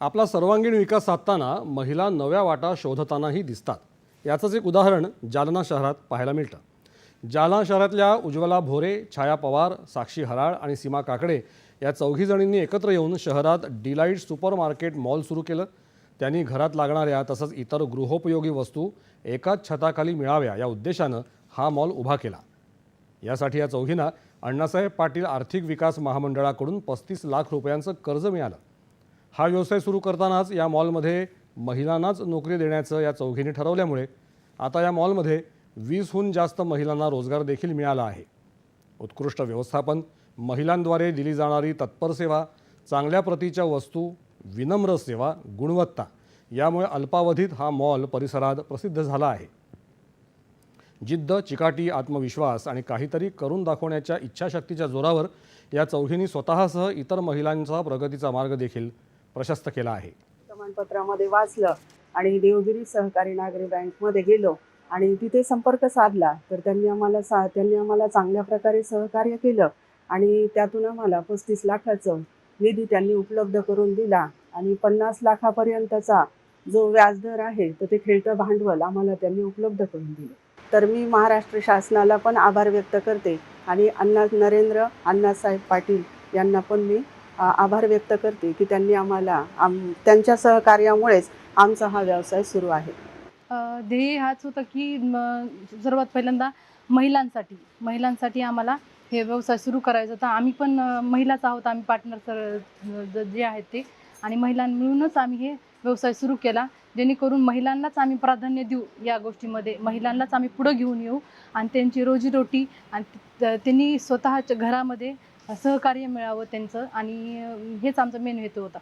आपला सर्वांगीण विकास साधताना महिला नव्या वाटा शोधतानाही दिसतात. याचंच एक उदाहरण जालना शहरात पाहायला मिळतं. जालना शहरातल्या उज्ज्वला भोरे छाया पवार साक्षी हराळ आणि सीमा काकडे या चौघीजणींनी एकत्र येऊन शहरात डिलाईट सुपर मार्केट मॉल सुरू केलं. त्यांनी घरात लागणाऱ्या तसंच इतर गृहोपयोगी वस्तू एकाच छताखाली मिळाव्या या उद्देशानं हा मॉल उभा केला. यासाठी या चौघींना अण्णासाहेब पाटील आर्थिक विकास महामंडळाकडून पस्तीस लाख रुपयांचं कर्ज मिळालं. हा व्यवसाय सुरू करतानाच या मॉलमध्ये महिलांनाच नोकरी देण्याचं या चौघींनी ठरवल्यामुळे आता या मॉलमध्ये वीसहून जास्त महिलांना रोजगार देखील मिळाला आहे. उत्कृष्ट व्यवस्थापन महिलांद्वारे दिली जाणारी तत्पर सेवा चांगल्या प्रतीच्या वस्तू विनम्र सेवा गुणवत्ता यामुळे अल्पावधीत हा मॉल परिसरात प्रसिद्ध झाला आहे. जिद्द चिकाटी आत्मविश्वास आणि काहीतरी करून दाखवण्याच्या इच्छाशक्तीच्या जोरावर या चौघींनी स्वतःसह इतर महिलांचा प्रगतीचा मार्ग देखील प्रशस्त केला आहे. वर्तमानपत्रामध्ये वाचलं आणि देवगिरी सहकारी नागरी बँकमध्ये गेलो आणि तिथे संपर्क साधला तर त्यांनी आम्हाला सा त्यांनी आम्हाला चांगल्या प्रकारे सहकार्य केलं आणि त्यातून आम्हाला पस्तीस लाखाचं निधी त्यांनी उपलब्ध करून दिला आणि पन्नास लाखापर्यंतचा जो व्याजदर आहे तर ते खेळतं भांडवल आम्हाला त्यांनी उपलब्ध करून दिलं. तर मी महाराष्ट्र शासनाला पण आभार व्यक्त करते आणि अण्णा नरेंद्र अण्णासाहेब पाटील यांना पण मी आभार व्यक्त करते की त्यांनी आम्हाला आम त्यांच्या सहकार्यामुळेच आमचा हा व्यवसाय सुरू आहे. ध्येय हाच होता की सर्वात पहिल्यांदा महिलांसाठी महिलांसाठी आम्हाला हे व्यवसाय सुरू करायचा होता. आम्ही पण महिलाच आहोत आम्ही पार्टनर सर जे आहेत ते. आणि महिलां मिळूनच आम्ही हे व्यवसाय सुरू केला. जेणेकरून महिलांनाच आम्ही प्राधान्य देऊ या गोष्टीमध्ये. महिलांनाच आम्ही पुढं घेऊन येऊ. आणि त्यांची रोजीरोटी आणि त्यांनी स्वतःच्या घरामध्ये सहकार्य मिळावं त्यांचं आणि हेच आमचा मेन हेतू होता.